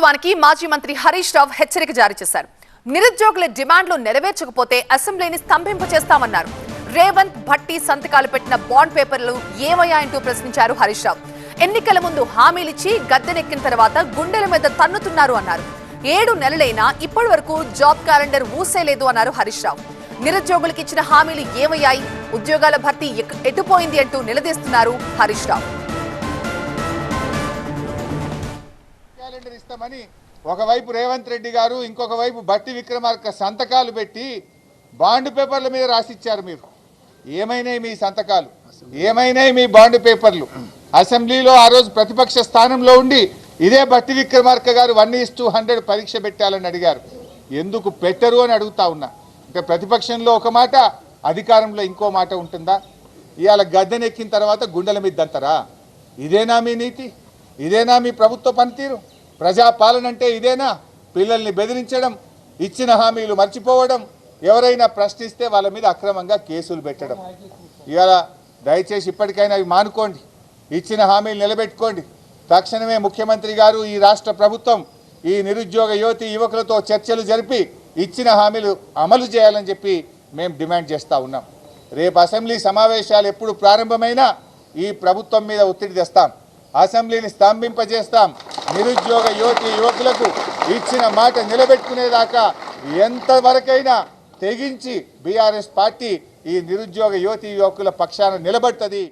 ప్రభుత్వానికి మాజీ మంత్రి హరీష్ రావు హెచ్చరిక జారీ చేశారు. నిరుద్యోగుల డిమాండ్లు నెరవేర్చకపోతే అసెంబ్లీని స్తంభింప చేస్తామన్నారు. రేవంత్ భట్టి సంతకాలు పెట్టిన బాండ్ పేపర్లు ఏమయ్యాయంటూ ప్రశ్నించారు హరీష్ రావు. ఎన్నికల ముందు హామీలిచ్చి గద్దెనెక్కిన తర్వాత గుండెల మీద తన్నుతున్నారు అన్నారు. ఏడు నెలలైనా ఇప్పటి వరకు జాబ్ క్యాలెండర్ ఊసేలేదు అన్నారు హరీష్ రావు. నిరుద్యోగులకు ఇచ్చిన హామీలు ఏమయ్యాయి? ఉద్యోగాల భర్తీ ఎటుపోయింది అంటూ నిలదీస్తున్నారు హరీష్ రావు. చేస్తామని ఒకవైపు రేవంత్ రెడ్డి గారు ఇంకొక వైపు బట్టి విక్రమార్క సంతకాలు పెట్టి బాండ్ పేపర్ల మీద రాసిచ్చారు మీరు. ఏమైనాయి మీ సంతకాలు? ఏమైనాయి మీ బాండ్ పేపర్లు? అసెంబ్లీలో ఆ రోజు ప్రతిపక్ష స్థానంలో ఉండి ఇదే బట్టి విక్రమార్క గారు వన్ ఈస్ టూ హండ్రెడ్ పరీక్ష పెట్టాలని అడిగారు. ఎందుకు పెట్టరు అని అడుగుతా ఉన్నా. ఇంకా ప్రతిపక్షంలో ఒక మాట అధికారంలో ఇంకో మాట ఉంటుందా? ఇవాళ గద్దెనెక్కిన తర్వాత గుండెల మీద దంతరా ఇదేనా మీ నీతి? ఇదేనా మీ ప్రభుత్వ పనితీరు? ప్రజాపాలన అంటే ఇదేనా? పిల్లల్ని బెదిరించడం ఇచ్చిన హామీలు మర్చిపోవడం ఎవరైనా ప్రశ్నిస్తే వాళ్ళ మీద అక్రమంగా కేసులు పెట్టడం. ఇవాళ దయచేసి ఇప్పటికైనా అవి మానుకోండి. ఇచ్చిన హామీలు నిలబెట్టుకోండి. తక్షణమే ముఖ్యమంత్రి గారు ఈ రాష్ట్ర ప్రభుత్వం ఈ నిరుద్యోగ యువతి యువకులతో చర్చలు జరిపి ఇచ్చిన హామీలు అమలు చేయాలని చెప్పి మేము డిమాండ్ చేస్తూ ఉన్నాం. రేపు అసెంబ్లీ సమావేశాలు ఎప్పుడు ప్రారంభమైనా ఈ ప్రభుత్వం మీద ఒత్తిడి తెస్తాం. అసెంబ్లీని స్తంభింపజేస్తాం. నిరుద్యోగ యువతి యువకులకు ఇచ్చిన మాట నిలబెట్టుకునేదాకా ఎంతవరకైనా తెగించి బీఆర్ఎస్ పార్టీ ఈ నిరుద్యోగ యువతి యువకుల పక్షాన నిలబడుతుంది.